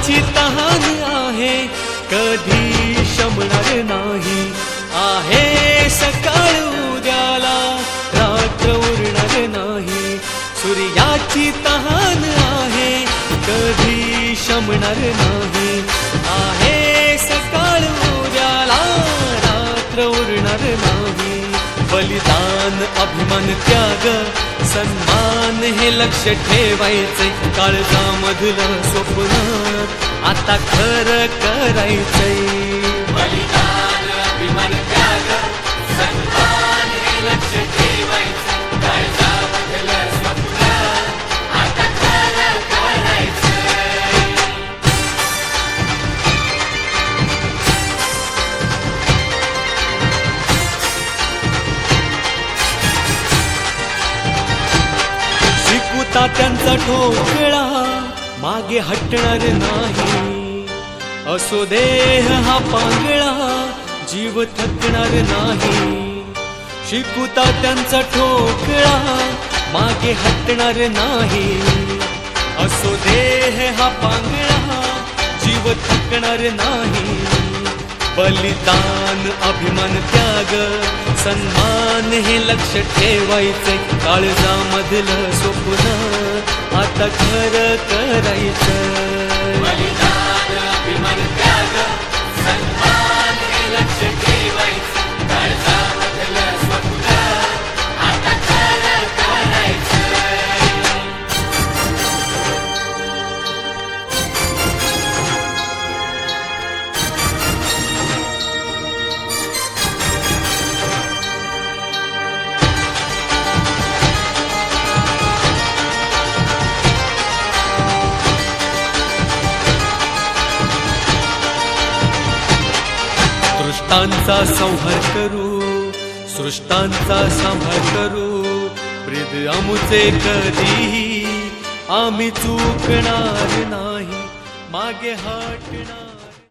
सूर्याची तहान आहे. कधी शमणार नाही. आहे सकाळ उद्याला रात्र उरणार नाही. सूर्याची तहान आहे. कधी शमणार नाही. आहे बलिदान अभिमान त्याग सन्मान हे लक्ष ठेवायचे. काळजामधलं स्वप्न आता खरं करायचंय. बलिदान अभिमान त्याग आता त्यांचा ठोकळा. मागे हटणार नाही. असो देह हा पांगळा. जीव थकणार नाही. शिकुता त्यांचा ठोकळा. मागे हटणार नाही. असो देह हा पांगळा. जीव थकणार नाही. बलिदान अभिमान त्याग सन्मान हे लक्ष ठेवायचे. काळजामधलं स्वप्न आता खरं करायचं. सृष्टांचा संहार करू सृष्टांचा संहार करू. प्रिद अमुचे कधीही आम्ही चुकणार नाही मागे हटणार